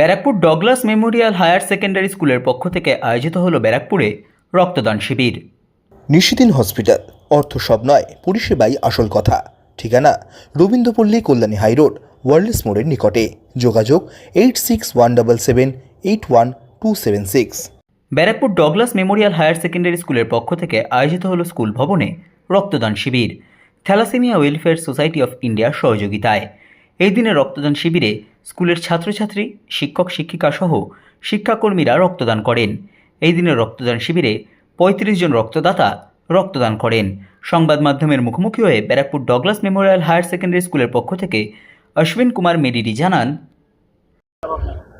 Barrackpore Douglas memorial higher secondary স্কুলের পক্ষ থেকে আয়োজিত হলো ব্যারাকপুরে রক্তদান শিবির। নিশিদিন হসপিটাল অর্থ সব নয় পরিষেবাই আসল কথা। ঠিকানা রবীন্দ্রপল্লী কল্যাণী হাইরোড ওয়ার্ল্ডস মোড়ের নিকটে। যোগাযোগ eight six one double seven eight one two seven six. Barrackpore Douglas memorial higher secondary স্কুলের পক্ষ থেকে আয়োজিত হলো স্কুল ভবনে রক্তদান শিবির। থ্যালাসেমিয়া ওয়েলফেয়ার সোসাইটি অফ ইন্ডিয়ার সহযোগিতায়। এই দিনে রক্তদান শিবিরে স্কুলের ছাত্রছাত্রী শিক্ষক শিক্ষিকা সহ শিক্ষাকর্মীরা রক্তদান করেন এই দিনে রক্তদান শিবিরে পঁয়ত্রিশ জন রক্তদাতা রক্তদান করেন সংবাদ মাধ্যমের মুখোমুখি হয়ে Barrackpore Douglas memorial higher secondary স্কুলের পক্ষ থেকে অশ্বিন কুমার মেডিডি জানান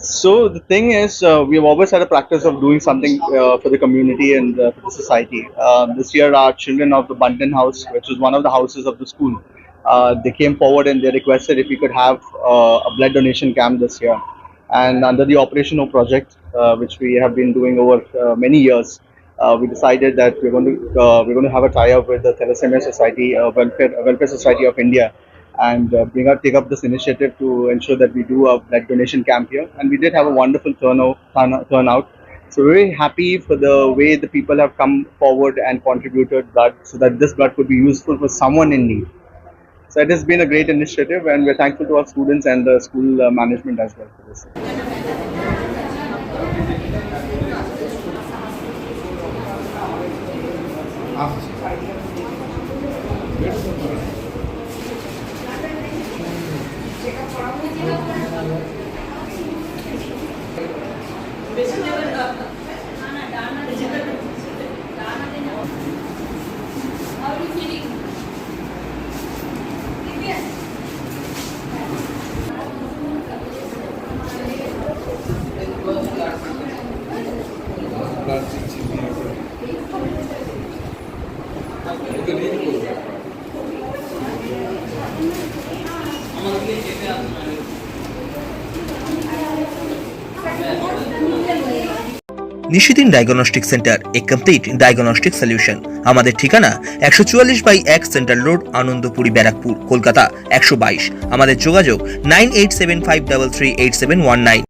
So the thing is, uh, we have always had a practice of doing something uh, for the community and uh, for the society. Um, this year, our children of the Bunton House, which was one of the houses of the school, uh, they came forward and they requested if we could have uh, a blood donation camp this year. And under the operational project, uh, which we have been doing over uh, many years, uh, we decided that we're going to uh, we're going to have a tie-up with the Thalassemia Society, uh, Welfare Welfare Society of India, and uh, bring up take up this initiative to ensure that we do a blood donation camp here. And we did have a wonderful turnout, turn, turnout. So we're very happy for the way the people have come forward and contributed blood, so that this blood could be useful for someone in need. So it has been a great initiative, and we're thankful to our students and the school uh, management as well for this. Nishidin diagnostic centre a complete diagnostic solution আমাদের ঠিকানা একশো চুয়াল্লিশ by এক central road, Anandapuri, Barrackpore, Kolkata, একশো বাইশ। আমাদের যোগাযোগ nine eight seven five double three eight seven one nine.